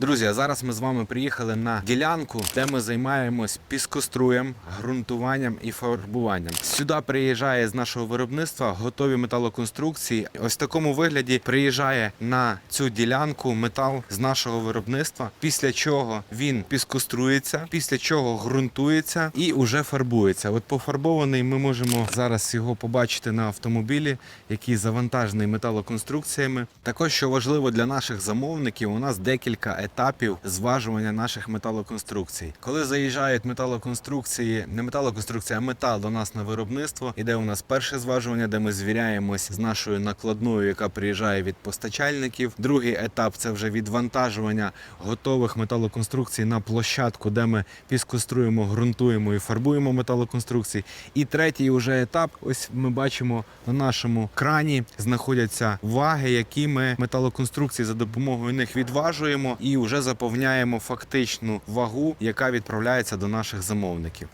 Друзі, а зараз ми з вами приїхали на ділянку, де ми займаємось піскоструєм, ґрунтуванням і фарбуванням. Сюди приїжджає з нашого виробництва готові металоконструкції. Ось в такому вигляді приїжджає на цю ділянку метал з нашого виробництва. Після чого він піскострується, після чого ґрунтується і уже фарбується. От пофарбований ми можемо зараз його побачити на автомобілі, який завантажений металоконструкціями. Також що важливо для наших замовників, у нас декілька етапів зважування наших металоконструкцій. Коли заїжджають металоконструкції, не металоконструкція, а метал до нас на виробництво, іде у нас перше зважування, де ми звіряємось з нашою накладною, яка приїжджає від постачальників. Другий етап це вже відвантажування готових металоконструкцій на площадку, де ми піскоструємо, ґрунтуємо і фарбуємо металоконструкції. І третій уже етап, ось ми бачимо на нашому крані знаходяться ваги, які ми металоконструкції за допомогою них відважуємо і вже заповняємо фактичну вагу, яка відправляється до наших замовників.